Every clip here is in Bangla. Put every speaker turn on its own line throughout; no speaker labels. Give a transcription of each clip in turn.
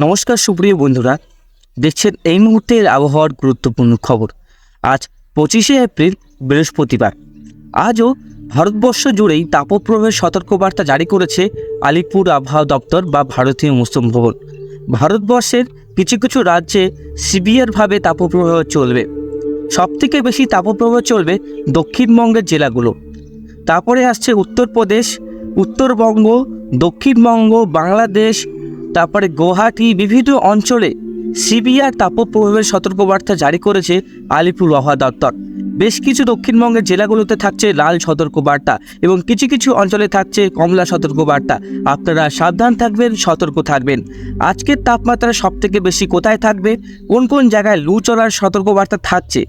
নমস্কার, সুপ্রিয় বন্ধুরা। দেখছেন এই মুহূর্তের আবহাওয়ার গুরুত্বপূর্ণ খবর। আজ পঁচিশে এপ্রিল, বৃহস্পতিবার। আজও ভারতবর্ষ জুড়েই তাপপ্রবাহের সতর্কবার্তা জারি করেছে আলিপুর আবহাওয়া দপ্তর বা ভারতীয় মৌসুম ভবন। ভারতবর্ষের কিছু কিছু রাজ্যে সিভিয়ারভাবে তাপপ্রবাহ চলবে। সবথেকে বেশি তাপপ্রবাহ চলবে দক্ষিণবঙ্গের জেলাগুলো। তারপরে আসছে উত্তরপ্রদেশ, উত্তরবঙ্গ, দক্ষিণবঙ্গ, বাংলাদেশ তারপরে গুয়াহাটি বিভিন্ন অঞ্চলে সিবিআর তাপপ্রবাহের সতর্কবার্তা জারি করেছে আলিপুর আবহাওয়া দপ্তর। বেশ কিছু দক্ষিণবঙ্গের জেলাগুলোতে থাকছে লাল সতর্কবার্তা এবং কিছু কিছু অঞ্চলে থাকছে কমলা সতর্কবার্তা। আপনারা সাবধান থাকবেন, সতর্ক থাকবেন। আজকের তাপমাত্রা সবথেকে বেশি কোথায় থাকবে? কোন কোন জায়গায় লু চলার সতর্কবার্তা থাকছে?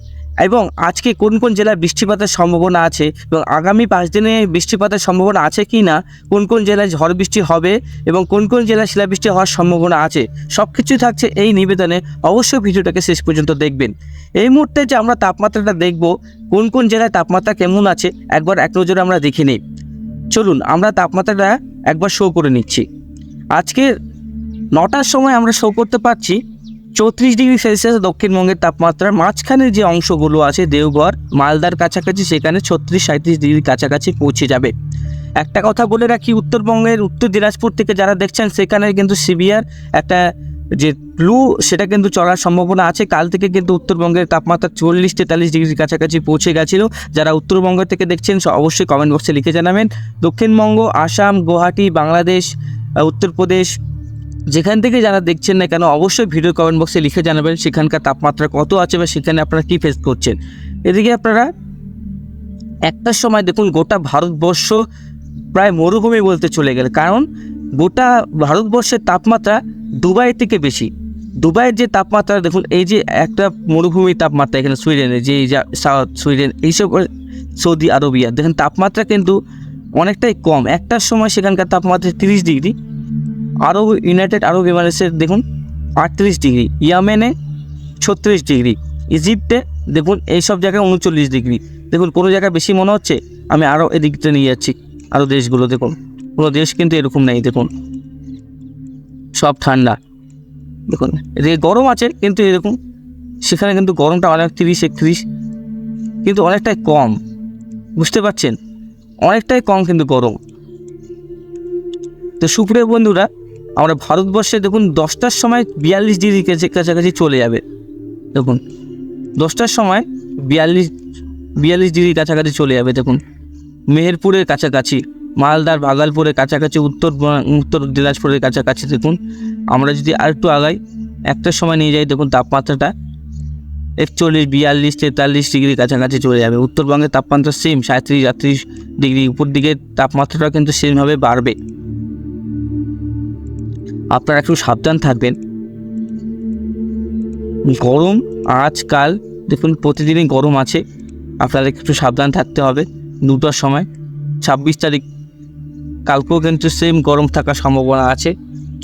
এবং আজকে কোন কোন জেলায় বৃষ্টিপাতের সম্ভাবনা আছে এবং আগামী পাঁচ দিনে বৃষ্টিপাতের সম্ভাবনা আছে কি না, কোন কোন জেলায় ঝড় বৃষ্টি হবে এবং কোন কোন জেলায় শিলাবৃষ্টি হওয়ার সম্ভাবনা আছে সব কিছুই থাকছে এই নিবেদনে অবশ্যই ভিডিওটাকে শেষ পর্যন্ত দেখবেন। এই মুহূর্তে যে আমরা তাপমাত্রাটা দেখব, কোন কোন জেলায় তাপমাত্রা কেমন আছে, একবার এক নজরে আমরা দেখে নিই। চলুন, আমরা তাপমাত্রাটা একবার শো করে নিচ্ছি। আজকে নটার সময় আমরা শো করতে পারছি চৌত্রিশ ডিগ্রি সেলসিয়াস দক্ষিণবঙ্গের তাপমাত্রার মাঝখানে যে অংশগুলো আছে, দেওঘর, মালদার কাছাকাছি, সেখানে ছত্রিশ সাঁত্রিশ ডিগ্রির কাছাকাছি পৌঁছে যাবে। একটা কথা বলে রাখি, উত্তরবঙ্গের উত্তর দিনাজপুর থেকে যারা দেখছেন, সেখানে কিন্তু সিভিয়ার একটা যে লু সেটা কিন্তু চলার সম্ভাবনা আছে। কাল থেকে কিন্তু উত্তরবঙ্গের তাপমাত্রা চল্লিশ তেতাল্লিশ ডিগ্রির কাছাকাছি পৌঁছে গেছিল। যারা উত্তরবঙ্গ থেকে দেখছেন অবশ্যই কমেন্ট বক্সে লিখে জানাবেন। দক্ষিণবঙ্গ, আসাম, গুয়াহাটি, বাংলাদেশ উত্তরপ্রদেশ যেখান থেকে যারা দেখছেন না কেন, অবশ্যই ভিডিও কমেন্ট বক্সে লিখে জানাবেন সেখানকার তাপমাত্রা কত আছে বা সেখানে আপনারা কী ফেস করছেন। এদিকে আপনারা একটার সময় দেখুন, গোটা ভারতবর্ষ প্রায় মরুভূমি বলতে চলে গেলে। কারণ গোটা ভারতবর্ষের তাপমাত্রা দুবাই থেকে বেশি। দুবাইয়ের যে তাপমাত্রা, দেখুন, এই যে একটা মরুভূমির তাপমাত্রা এখানে সুইডেনে, যে সাউথ সুইডেন এইসব সৌদি আরবিয়া, দেখেন, তাপমাত্রা কিন্তু অনেকটাই কম। একটার সময় সেখানকার তাপমাত্রা তিরিশ ডিগ্রি আরব ইউনাইটেড আরব এমারেটসের দেখুন, আটত্রিশ ডিগ্রি। ইয়ামেনে ছত্রিশ ডিগ্রি। ইজিপ্টে দেখুন এই সব জায়গায় উনচল্লিশ ডিগ্রি। দেখুন, কোনো জায়গায় বেশি মনে হচ্ছে, আমি আরও এদিকটা নিয়ে যাচ্ছি। আরও দেশগুলো দেখুন, কোনো দেশ কিন্তু এরকম নেই, দেখুন। সব ঠান্ডা। দেখুন, এদিকে গরম আছে, কিন্তু এরকম সেখানে কিন্তু গরমটা অনেক তিরিশ, একত্রিশ, কিন্তু অনেকটাই কম। বুঝতে পারছেন? অনেকটাই কম কিন্তু গরম। তো সুপ্রিয় বন্ধুরা আমরা ভারতবর্ষে দেখুন দশটার সময় বিয়াল্লিশ ডিগ্রি কাছে- কাছাকাছি চলে যাবে। দেখুন, দশটার সময় বিয়াল্লিশ বিয়াল্লিশ ডিগ্রি কাছাকাছি চলে যাবে, দেখুন। মেহেরপুরের কাছাকাছি, মালদার ভাগালপুরের কাছাকাছি, উত্তর উত্তর দিনাজপুরের কাছাকাছি, দেখুন। আমরা যদি আরেকটু আগাই, একটার সময় নিয়ে যাই, দেখুন তাপমাত্রাটা একচল্লিশ, বিয়াল্লিশ, তেতাল্লিশ ডিগ্রি কাছাকাছি চলে যাবে। উত্তরবঙ্গের তাপমাত্রা সেম সাঁত্রিশ, আটত্রিশ ডিগ্রি। উপর দিকে তাপমাত্রাটা কিন্তু সেমভাবে বাড়বে। আপনারা একটু সাবধান থাকবেন। গরম, আজকাল দেখুন প্রতিদিনই গরম আছে। আপনাদের একটু সাবধান থাকতে হবে দুটোর সময়। ছাব্বিশ তারিখ, কালকেও কিন্তু সেম গরম থাকার সম্ভাবনা আছে।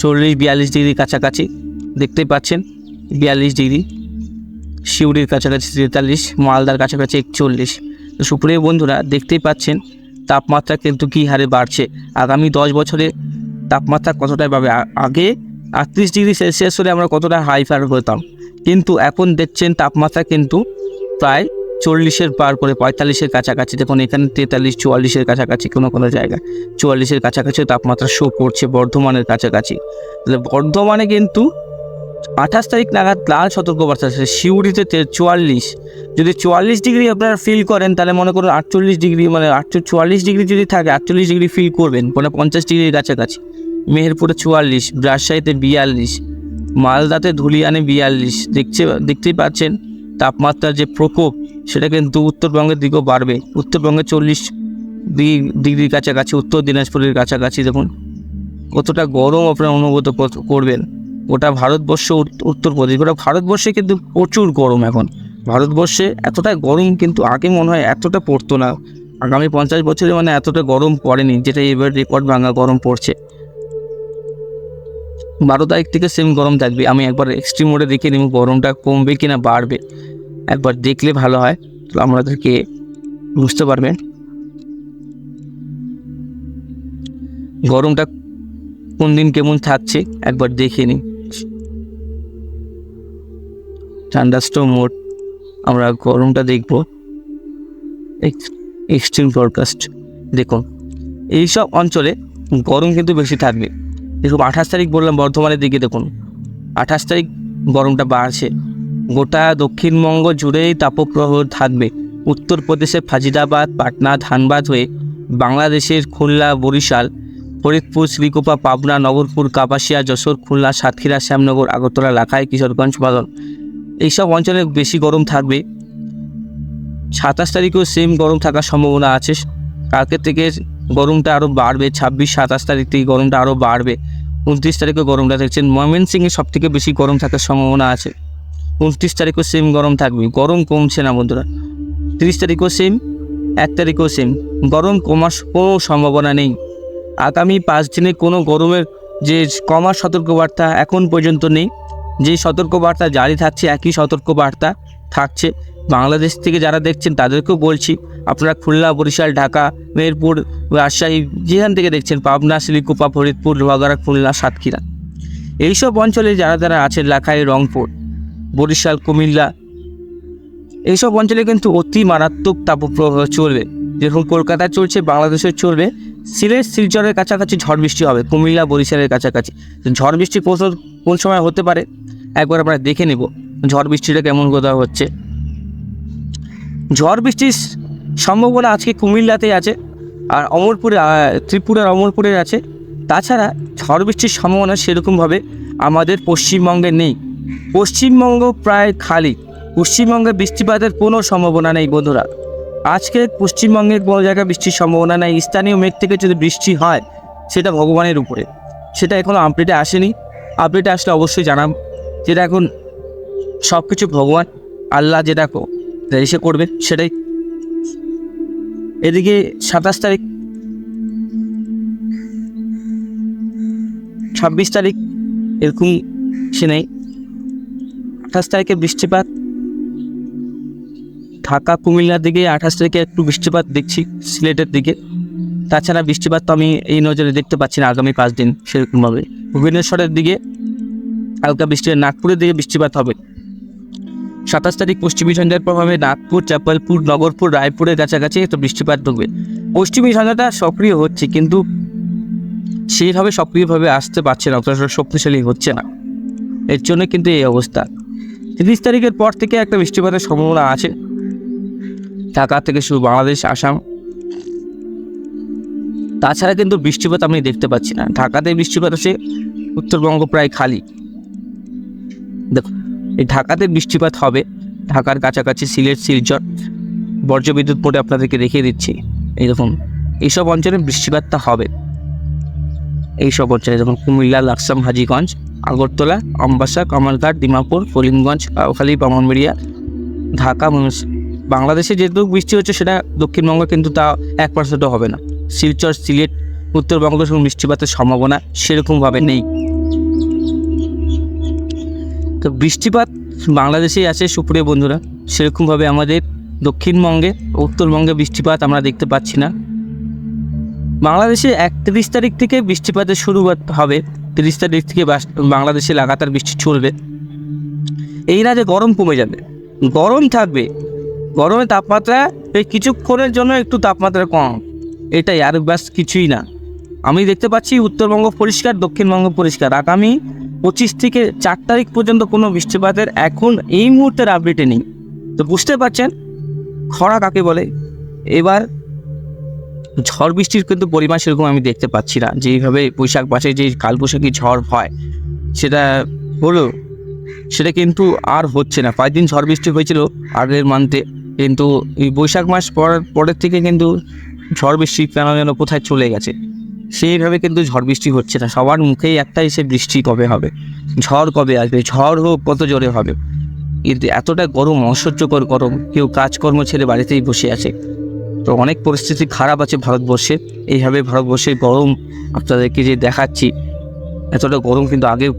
চল্লিশ, বিয়াল্লিশ ডিগ্রির কাছাকাছি, দেখতেই পাচ্ছেন, বিয়াল্লিশ ডিগ্রি শিউড়ির কাছাকাছি তেতাল্লিশ, মালদার কাছাকাছি একচল্লিশ। তো সুপ্রিয় বন্ধুরা, দেখতেই পাচ্ছেন, তাপমাত্রা কিন্তু কী হারে বাড়ছে। আগামী দশ বছরে তাপমাত্রা কতটাই পাবে? আগে আটত্রিশ ডিগ্রি সেলসিয়াস হলে আমরা কতটা হাই ফার হতাম? কিন্তু এখন দেখছেন তাপমাত্রা কিন্তু প্রায় চল্লিশের পার করে পঁয়তাল্লিশের কাছাকাছি। দেখুন, এখানে তেতাল্লিশ, চুয়াল্লিশের কাছাকাছি কোনো কোনো জায়গায়। চুয়াল্লিশের কাছাকাছি তাপমাত্রা শো করছে বর্ধমানের কাছাকাছি। তাহলে বর্ধমানে কিন্তু আঠাশ তারিখ নাগাদ লাল সতর্কবার্তা আছে। শিউড়িতে তে- চুয়াল্লিশ। যদি চুয়াল্লিশ ডিগ্রি আপনারা ফিল করেন, তাহলে মনে করুন আটচল্লিশ ডিগ্রি মানে আটচল্লিশ, চুয়াল্লিশ ডিগ্রি যদি থাকে, আটচল্লিশ ডিগ্রি ফিল করবেন। মানে পঞ্চাশ ডিগ্রির কাছাকাছি। মেহেরপুরে চুয়াল্লিশ, রাজশাহীতে বিয়াল্লিশ, মালদাতে ধুলিয়ানে বিয়াল্লিশ। দেখছে, দেখতেই পাচ্ছেন, তাপমাত্রার যে প্রকোপ, সেটা কিন্তু উত্তরবঙ্গের দিকেও বাড়বে। উত্তরবঙ্গে চল্লিশ ডিগ্রি ডিগ্রির কাছাকাছি, উত্তর দিনাজপুরের কাছাকাছি, দেখুন। কতটা গরম আপনারা অনুভূত করবেন। গোটা ভারতবর্ষ উত- উত্তরপ্রদেশ, গোটা ভারতবর্ষে কিন্তু প্রচুর গরম এখন। ভারতবর্ষে এতটা গরম কিন্তু আগে মনে হয় এতটা পড়তো না। আগামী পঞ্চাশ বছরে মানে এতটা গরম পড়েনি, যেটা এবার রেকর্ড ভাঙা গরম পড়ছে। বারো তারিখ থেকে সেম গরম থাকবে। আমি একবার এক্সট্রিম মোডে দেখে নিব গরমটা কমবে কি না বাড়বে। একবার দেখলে ভালো হয় তো আমাদেরকে বুঝতে পারবেন গরমটা কোন দিন কেমন থাকছে, একবার দেখে নিন থান্ডারস্টর্ম মোড আমরা গরমটা দেখব। এক্সট্রিম ফরকাস্ট দেখুন। এইসব অঞ্চলে গরম কিন্তু বেশি থাকবে। দেখুন আঠাশ তারিখ বললাম বর্ধমানের দিকে দেখুন। আঠাশ তারিখ গরমটা বাড়ছে। গোটা দক্ষিণবঙ্গ জুড়েই তাপপ্রবাহ থাকবে। উত্তরপ্রদেশের ফাজিদাবাদ পাটনা, ধানবাদ হয়ে বাংলাদেশের খুলনা, বরিশাল, ফরিদপুর, শ্রীকোপা, পাবনা, নগরপুর, কাপাসিয়া, যশোর, খুলনা, সাতক্ষীরা, শ্যামনগর, আগরতলা, লাখাই, কিশোরগঞ্জ, বাদল। এইসব অঞ্চলে বেশি গরম থাকবে। সাতাশ তারিখেও সেম গরম থাকার সম্ভাবনা আছে। কালকে থেকে গরমটা আরও বাড়বে, ছাব্বিশ, সাতাশ তারিখ থেকে গরমটা আরও বাড়বে। উনত্রিশ তারিখে গরমটা দেখছেন। ময়মনসিংহে সব থেকে বেশি গরম থাকার সম্ভাবনা আছে। উনত্রিশ তারিখও সেম গরম থাকবে। গরম কমছে না বন্ধুরা। তিরিশ তারিখও সেম এক তারিখও সেম গরম কমার কোনো সম্ভাবনা নেই। আগামী পাঁচ দিনে কোনো গরমের যে কমার সতর্কবার্তা এখন পর্যন্ত নেই। যে সতর্কবার্তা জারি থাকছে, একই সতর্কবার্তা থাকছে। বাংলাদেশ থেকে যারা দেখছেন তাদেরকেও বলছি আপনারা খুলনা, বরিশাল, ঢাকা মেহেরপুর রাজশাহী, যেখান থেকে দেখছেন, পাবনা শিলিকুপা ফরিদপুর, লোহাগাড়া, খুলনা, সাতক্ষীরা। এইসব অঞ্চলে যারা যারা আছেন, লাখাই, রংপুর, বরিশাল, কুমিল্লা, এইসব অঞ্চলে কিন্তু অতি মারাত্মক তাপপ্রবাহ চলবে। যেরকম কলকাতায় চলছে বাংলাদেশে চলবে। সিলেট, শিলচরের কাছাকাছি ঝড় বৃষ্টি হবে, কুমিল্লা, বরিশালের কাছাকাছি। ঝড় বৃষ্টি কোন কোন সময় হতে পারে, একবার আমরা দেখে নেব। ঝড় বৃষ্টিটা কেমন কোথাও হচ্ছে। ঝড় বৃষ্টির সম্ভাবনা আজকে কুমিল্লাতে আছে আর অমরপুরে ত্রিপুরার অমরপুরে আছে। তাছাড়া ঝড় বৃষ্টির সম্ভাবনা সেরকমভাবে আমাদের পশ্চিমবঙ্গে নেই। পশ্চিমবঙ্গ প্রায় খালি। পশ্চিমবঙ্গে বৃষ্টিপাতের কোনো সম্ভাবনা নেই বন্ধুরা। আজকে পশ্চিমবঙ্গের কোনো জায়গায় বৃষ্টির সম্ভাবনা নেই। স্থানীয় মেঘ থেকে যদি বৃষ্টি হয়, সেটা ভগবানের উপরে। সেটা এখনও আপডেটে আসেনি। আপডেটে আসলে অবশ্যই জানাব যেটা এখন সব কিছু ভগবান, আল্লাহ যেটা এসে করবে, সেটাই এদিকে সাতাশ তারিখ, ছাব্বিশ তারিখ এরকম সে নেই আঠাশ তারিখে বৃষ্টিপাত, ঢাকা, কুমিল্লার দিকে আঠাশ তারিখে একটু বৃষ্টিপাত দেখছি, সিলেটের দিকে। তাছাড়া বৃষ্টিপাত তো আমি এই নজরে দেখতে পাচ্ছি না আগামী পাঁচ দিন সেরকমভাবে। ভুবনেশ্বরের দিকে হালকা বৃষ্টি, নাগপুরের দিকে বৃষ্টিপাত হবে। সাতাশ তারিখ পশ্চিমী ঝঞ্ঝার প্রভাবে নাগপুর চাপালপুর নগরপুর, রায়পুরের কাছাকাছি তো বৃষ্টিপাত ঢুকবে। পশ্চিমী ঝঞ্ঝাটা সক্রিয় হচ্ছে কিন্তু সেইভাবে সক্রিয়ভাবে আসতে পারছে না অতটা শক্তিশালী হচ্ছে না। এর জন্য কিন্তু এই অবস্থা। তিরিশ তারিখের পর থেকে একটা বৃষ্টিপাতের সম্ভাবনা আছে। ঢাকা থেকে শুরু বাংলাদেশ, আসাম। তাছাড়া কিন্তু বৃষ্টিপাত আমি দেখতে পাচ্ছি না। ঢাকাতে বৃষ্টিপাত আছে উত্তরবঙ্গ প্রায় খালি। দেখো এই ঢাকাতে বৃষ্টিপাত হবে। ঢাকার কাছাকাছি সিলেট, শিলচর, বর্জ্যবিদ্যুৎ বোর্ডে আপনাদেরকে দেখিয়ে দিচ্ছি। এইরকম এইসব অঞ্চলে বৃষ্টিপাতটা হবে। এইসব অঞ্চলে যেমন কুমিল্লা, লাকসাম, হাজিগঞ্জ, আগরতলা আমবাসা কামালঘাট দিমাপুর করিমগঞ্জ কাউখালী, বামনবেড়িয়া, ঢাকা বাংলাদেশে যেহেতু বৃষ্টি হচ্ছে, সেটা দক্ষিণবঙ্গে কিন্তু তা এক পার্সেন্টও হবে না। শিলচর, সিলেট, উত্তরবঙ্গ বৃষ্টিপাতের সম্ভাবনা সেরকমভাবে নেই। তো বৃষ্টিপাত বাংলাদেশেই আছে, সুপ্রিয় বন্ধুরা। সেরকমভাবে আমাদের দক্ষিণবঙ্গে, উত্তরবঙ্গে বৃষ্টিপাত আমরা দেখতে পাচ্ছি না। বাংলাদেশে একত্রিশ তারিখ থেকে বৃষ্টিপাতের শুরুয়াত হবে। তিরিশ তারিখ থেকে বাংলাদেশে লাগাতার বৃষ্টি চলবে। এই না যে গরম কমে যাবে। গরম থাকবে। গরমের তাপমাত্রা এই কিছুক্ষণের জন্য একটু তাপমাত্রা কম। এটাই আর ব্যাস কিছুই না। আমি দেখতে পাচ্ছি উত্তরবঙ্গ পরিষ্কার, দক্ষিণবঙ্গ পরিষ্কার। আগামী পঁচিশ থেকে চার তারিখ পর্যন্ত কোনো বৃষ্টিপাতের এখন এই মুহূর্তের আপডেটে নেই। তো বুঝতে পারছেন? খরা কাকে বলে? এবার ঝড় বৃষ্টির কিন্তু পরিমাণ সেরকম আমি দেখতে পাচ্ছি না। যেইভাবে বৈশাখ মাসে যে কালবৈশাখী ঝড় হয়, সেটা হলো সেটা কিন্তু আর হচ্ছে না। কয়েকদিন ঝড় বৃষ্টি হয়েছিল আগের মান্থে কিন্তু এই বৈশাখ মাস পর, পরের থেকে কিন্তু ঝড় বৃষ্টি কেন যেন কোথায় চলে গেছে? সেইভাবে কিন্তু ঝড় বৃষ্টি হচ্ছে না। সবার মুখেই একটাই সে বৃষ্টি কবে হবে? ঝড় কবে আসবে? ঝড় হোক, কত জোরে হবে। কিন্তু এতটা গরম, অসহ্যকর গরম, কেউ কাজকর্ম ছেড়ে বাড়িতেই বসে আছে। তো অনেক পরিস্থিতি খারাপ আছে ভারতবর্ষে। এইভাবে ভারতবর্ষের গরম, আপনাদেরকে যে দেখাচ্ছি, এতটা গরম কিন্তু আগে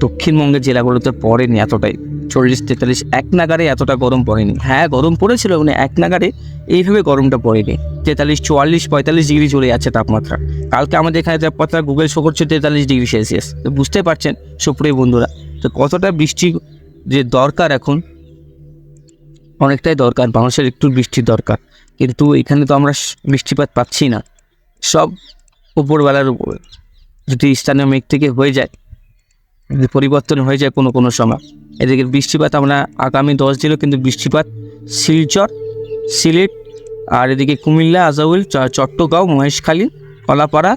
দক্ষিণবঙ্গের জেলাগুলোতে পড়েনি এতটাই। চল্লিশ তেতাল্লিশ এক নাগারে এতটা গরম পড়েনি। হ্যাঁ গরম পড়েছিল মানে এক নাগারে এইভাবে গরমটা পড়েনি। তেতাল্লিশ, চুয়াল্লিশ, পঁয়তাল্লিশ ডিগ্রি চলে যাচ্ছে তাপমাত্রা। কালকে আমাদের এখানে তাপমাত্রা গুগল শো করছে তেতাল্লিশ ডিগ্রি সেলসিয়াস। তো বুঝতে পারছেন, সুপ্রিয় বন্ধুরা, তো কতটা বৃষ্টি যে দরকার এখন? অনেকটাই দরকার, মানুষের একটু বৃষ্টির দরকার। কিন্তু এখানে তো আমরা বৃষ্টিপাত পাচ্ছি না। সব উপরবেলার উপরে, যদি স্থানীয় মেঘ থেকে হয়ে যায়, যদি পরিবর্তন হয়ে যায় কোনো কোনো সময়। এদিকে বৃষ্টিপাত আমরা আগামী দশ দিনও কিন্তু বৃষ্টিপাত, শিলচর, সিলেট, আর এদিকে কুমিল্লা, আজাউল চট্টগাঁও মহেশখালী, কলাপাড়া,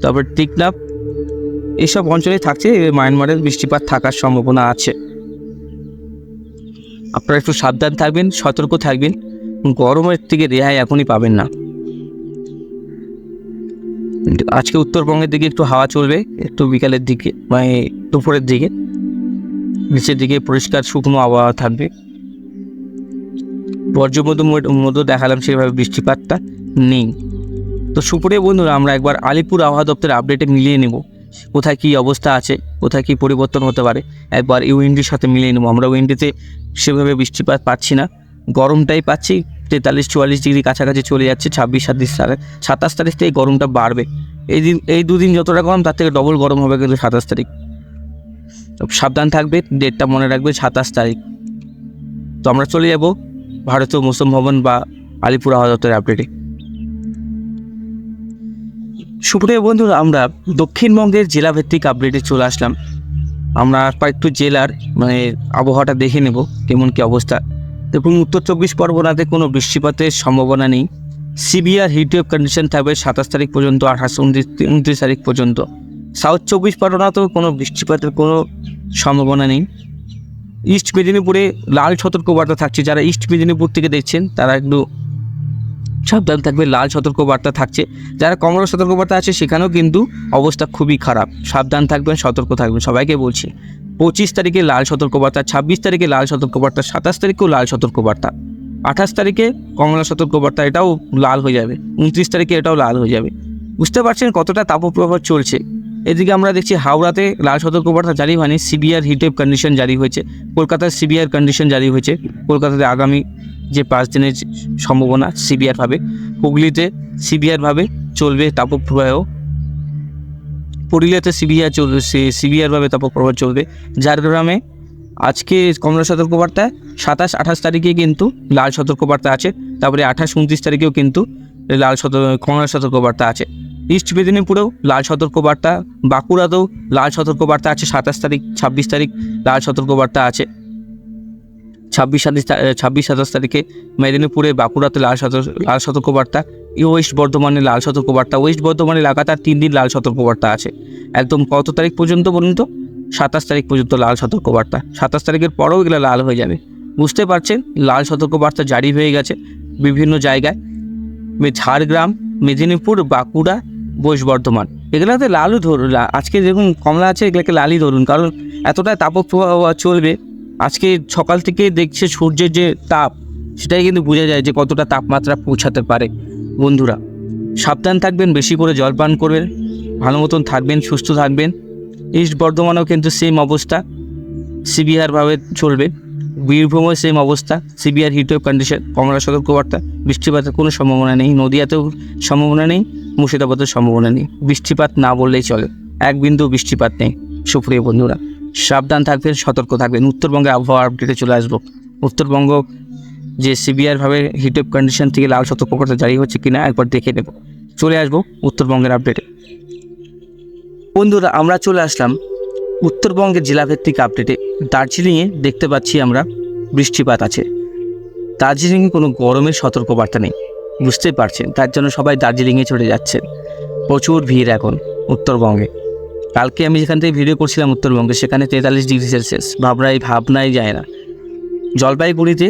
তারপর টিকনাপ এইসব অঞ্চলে থাকছে মায়ানমারের বৃষ্টিপাত থাকার সম্ভাবনা আছে। আপনারা একটু সাবধান থাকবেন, সতর্ক থাকবেন, গরমের থেকে রেহাই এখনই পাবেন না। আজকে উত্তরবঙ্গের দিকে একটু হাওয়া চলবে, একটু বিকালের দিকে মানে দুপুরের দিকে। নিচের দিকে পরিষ্কার শুকনো আবহাওয়া থাকবে। বর্জ্যমধু মধ্যে দেখালাম সেভাবে বৃষ্টিপাতটা নেই। তো সুপুরে বন্ধুরা, আমরা একবার আলিপুর আবহাওয়া দপ্তরের আপডেটে মিলিয়ে নেব। কোথায় কী অবস্থা আছে, কোথায় কী পরিবর্তন হতে পারে, একবার ইউএনডির সাথে মিলিয়ে নেব। আমরা উইন্ডিতে সেভাবে বৃষ্টিপাত পাচ্ছি না। গরমটাই পাচ্ছি, তেতাল্লিশ চুয়াল্লিশ ডিগ্রি কাছাকাছি চলে যাচ্ছে, ছাব্বিশ, সাতাশ তারিখ সাতাশ তারিখ থেকে গরমটা বাড়বে। এই দিন, এই দুদিন যতটা গরম, তার থেকে ডবল গরম হবে কিন্তু সাতাশ তারিখ। সাবধান থাকবে, ডেটটা মনে রাখবে সাতাশ তারিখ। তো আমরা চলে যাব ভারতীয় মৌসুম ভবন বা আলিপুর দপ্তরের আপডেটে সুপ্রিয় বন্ধুরা, আমরা দক্ষিণবঙ্গের জেলাভিত্তিক আপডেটে চলে আসলাম। আমরা একটু জেলার মানে আবহাওয়াটা দেখে নেব কেমন কী অবস্থা। দেখুন, উত্তর চব্বিশ পরগনাতে কোনো বৃষ্টিপাতের সম্ভাবনা নেই। সিভিয়ার হিটওয়েভ কন্ডিশন থাকবে সাতাশ তারিখ পর্যন্ত, আঠাশ, উনত্রিশ উনত্রিশ তারিখ পর্যন্ত। সাউথ চব্বিশ পরগনাতেও কোনো বৃষ্টিপাতের কোনো সম্ভাবনা নেই। ইস্ট মেদিনীপুরে লাল সতর্কবার্তা থাকছে। যারা ইস্ট মেদিনীপুর থেকে দেখছেন, তারা একটু সাবধান থাকবে, লাল সতর্কবার্তা থাকছে। যারা কমলা সতর্কবার্তা আছে, সেখানেও কিন্তু অবস্থা খুবই খারাপ। সাবধান থাকবেন, সতর্ক থাকবেন, সবাইকে বলছি। পঁচিশ তারিখে লাল সতর্কবার্তা, ছাব্বিশ তারিখে লাল সতর্কবার্তা, সাতাশ তারিখেও লাল সতর্কবার্তা। আঠাশ তারিখে কমলা সতর্কবার্তা, এটাও লাল হয়ে যাবে। উনত্রিশ তারিখে এটাও লাল হয়ে যাবে। বুঝতে পারছেন কতটা তাপপ্রবাহ চলছে? এদিকে আমরা দেখছি হাওড়াতে লাল সতর্কবার্তা জারি হয়নি সিবিআর হিটেভ কন্ডিশন জারি হয়েছে কলকাতার সিবিআর কন্ডিশন জারি হয়েছে, কলকাতাতে আগামী যে পাঁচ দিনের সম্ভাবনা সিবিআরভাবে হুগলিতে সিবিআরভাবে চলবে তাপপ্রবাহ, পুরুলিয়াতে সিবিআর চলবে সিবিআরভাবে তাপপ্রবাহ চলবে, ঝাড়গ্রামে আজকে কমলা সতর্কবার্তায় সাতাশ, আঠাশ তারিখে কিন্তু লাল সতর্কবার্তা আছে, তারপরে আঠাশ, উনত্রিশ তারিখেও কিন্তু লাল সতর্ক কমলা সতর্কবার্তা আছে। ইস্ট মেদিনীপুরেও লাল সতর্কবার্তা, বাঁকুড়াতেও লাল সতর্কবার্তা আছে, সাতাশ তারিখ, ছাব্বিশ তারিখ লাল সতর্কবার্তা আছে। ছাব্বিশ, সাতাশ ছাব্বিশ, সাতাশ তারিখে মেদিনীপুরে, বাঁকুড়াতে লাল সতর্ক লাল সতর্কবার্তা ওয়েস্ট বর্ধমানে লাল সতর্কবার্তা, ওয়েস্ট বর্ধমানে লাগাতার তিন দিন লাল সতর্কবার্তা আছে। একদম কত তারিখ পর্যন্ত বলুন তো? সাতাশ তারিখ পর্যন্ত লাল সতর্কবার্তা। সাতাশ তারিখের পরেও এগুলো লাল হয়ে যাবে। বুঝতে পারছেন? লাল সতর্কবার্তা জারি হয়ে গেছে বিভিন্ন জায়গায়। ঝাড়গ্রাম, মেদিনীপুর, বাঁকুড়া ওয়েস্ট বর্ধমান। এগুলোতে লালও ধরুন আজকে দেখুন কমলা আছে, এগুলোকে লালই ধরুন, কারণ এতটাই তাপপ্রবাহ চলবে। আজকে সকাল থেকে দেখছে সূর্যের যে তাপ, সেটাই কিন্তু বোঝা যায় যে কতটা তাপমাত্রা পৌঁছাতে পারে। বন্ধুরা, সাবধান থাকবেন, বেশি করে জল পান করবেন, ভালো মতন থাকবেন, সুস্থ থাকবেন। ইস্ট বর্ধমানেও কিন্তু সেম অবস্থা সিভিয়ারভাবে চলবে। বীরভূমেও সেম অবস্থা সিভিয়ার হিটওয়েভ কন্ডিশন কমলা সতর্কবার্তা বৃষ্টিপাতের কোনো সম্ভাবনা নেই, নদীয়াতেও সম্ভাবনা নেই। মুর্শিদাবাদের সম্ভাবনা নেই। বৃষ্টিপাত না বললেই চলে। এক বিন্দু বৃষ্টিপাত নেই, সুপ্রিয় বন্ধুরা। সাবধান থাকবেন, সতর্ক থাকবেন। উত্তরবঙ্গে আবহাওয়া আপডেটে চলে আসব। উত্তরবঙ্গ যে সিভিয়ারভাবে হিটওয়েভ কন্ডিশন থেকে লাল সতর্কবার্তা জারি হচ্ছে কিনা একবার দেখে নেব। চলে আসব উত্তরবঙ্গের আপডেটে বন্ধুরা, আমরা চলে আসলাম উত্তরবঙ্গের জেলাভিত্তিক আপডেটে দার্জিলিংয়ে দেখতে পাচ্ছি আমরা বৃষ্টিপাত আছে। দার্জিলিংয়ে কোনো গরমের সতর্কবার্তা নেই। বুঝতেই পারছেন, তার জন্য সবাই দার্জিলিংয়ে চলে যাচ্ছেন। প্রচুর ভিড় এখন উত্তরবঙ্গে। কালকে আমি যেখান থেকে ভিডিও করছিলাম উত্তরবঙ্গে, সেখানে তেতাল্লিশ ডিগ্রি সেলসিয়াস। ভাবনাই ভাবনাই যায় না। জলপাইগুড়িতে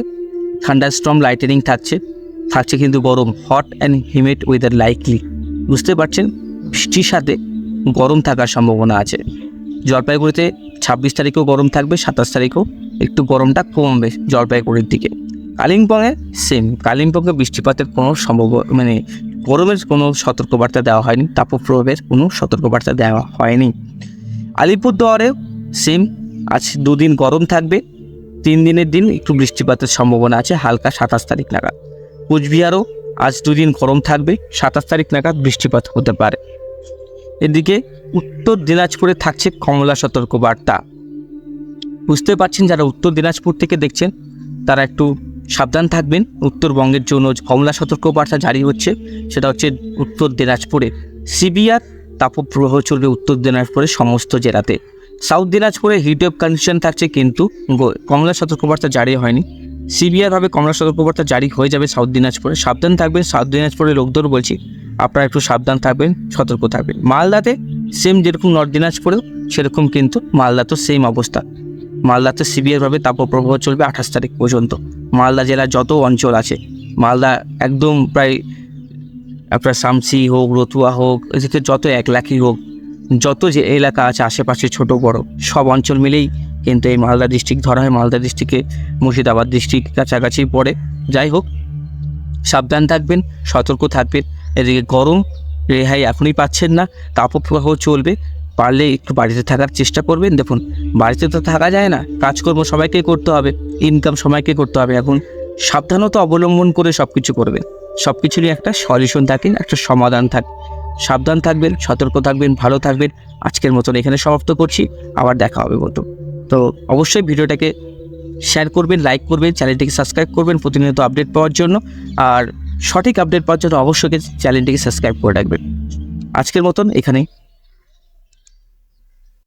ঠান্ডা স্ট্রম লাইটেনিং থাকছে। থাকছে কিন্তু গরম hot and humid weather likely বুঝতে পারছেন? বৃষ্টির সাথে গরম থাকার সম্ভাবনা আছে। জলপাইগুড়িতে ছাব্বিশ তারিখেও গরম থাকবে, সাতাশ তারিখেও একটু গরমটা কমবে জলপাইগুড়ির দিকে। কালিম্পংয়ে সেম কালিম্পংয়ে বৃষ্টিপাতের কোনো সম্ভব মানে গরমের কোনো সতর্কবার্তা দেওয়া হয়নি, তাপপ্রবাহের কোনো সতর্কবার্তা দেওয়া হয়নি। আলিপুরদুয়ারেও সেম আজ দুদিন গরম থাকবে, তিন দিনের দিন একটু বৃষ্টিপাতের সম্ভাবনা আছে, হালকা সাতাশ তারিখ নাগাদ। কোচবিহারও আজ দুদিন গরম থাকবে, সাতাশ তারিখ নাগাদ বৃষ্টিপাত হতে পারে। এদিকে উত্তর দিনাজপুরে থাকছে কমলা সতর্কবার্তা। বুঝতে পারছেন যারা উত্তর দিনাজপুর থেকে দেখছেন, তারা একটু সাবধান থাকবেন। উত্তরবঙ্গের জন্য কমলা সতর্কবার্তা জারি হচ্ছে। সেটা হচ্ছে উত্তর দিনাজপুরে। সিবিআর তাপপ্রবাহ চলবে উত্তর দিনাজপুরের সমস্ত জেলাতে। সাউথ দিনাজপুরে হিট অফ কন্ডিশন থাকছে কিন্তু কমলা সতর্কবার্তা জারি হয়নি। সিবিআর ভাবে কমলা সতর্কবার্তা জারি হয়ে যাবে সাউথ দিনাজপুরে। সাবধান থাকবেন, সাউথ দিনাজপুরের লোকদের বলছি, আপনারা একটু সাবধান থাকবেন, সতর্ক থাকবেন। মালদাতে সেম যেরকম নর্থ দিনাজপুরেও, সেরকম কিন্তু মালদাতেও সেম অবস্থা। মালদাতে সিবিআর ভাবে তাপপ্রবাহ চলবে আঠাশ তারিখ পর্যন্ত। মালদা জেলার যত অঞ্চল আছে, মালদা একদম প্রায় আপনার সামসি হোক, রতুয়া হোক এদিকে যত এক লাখই হোক, যত যে এলাকা আছে, আশেপাশে ছোট বড়, সব অঞ্চল মিলেই কিন্তু এই মালদা ডিস্ট্রিক্ট ধরা হয়। মালদা ডিস্ট্রিক্টে মুর্শিদাবাদ ডিস্ট্রিক্ট কাছাকাছি পড়ে। যাই হোক, সাবধান থাকবেন, সতর্ক থাকবেন। এদিকে গরম, রেহাই এখনই পাচ্ছেন না, তাপপ্রবাহ চলবে। পারলে একটু বাড়িতে থাকার চেষ্টা করবেন। দেখুন, বাড়িতে তো থাকা যায় না। কাজকর্ম সবাইকে করতে হবে। ইনকাম সবাইকে করতে হবে। এখন সাবধানতা অবলম্বন করে সব কিছু করবেন। সব কিছুরই একটা সলিউশন থাকে, একটা সমাধান থাকে। সাবধান থাকবেন, সতর্ক থাকবেন, ভালো থাকবেন। আজকের মতন এখানে সমাপ্ত করছি। আবার দেখা হবে বন্ধু তো অবশ্যই ভিডিওটাকে শেয়ার করবেন লাইক করবেন চ্যানেলটিকে সাবস্ক্রাইব করবেন প্রতিনিয়ত আপডেট পাওয়ার জন্য। আর সঠিক আপডেট পাওয়ার জন্য অবশ্যই চ্যানেলটিকে সাবস্ক্রাইব করে রাখবেন। আজকের মতন এখানেই।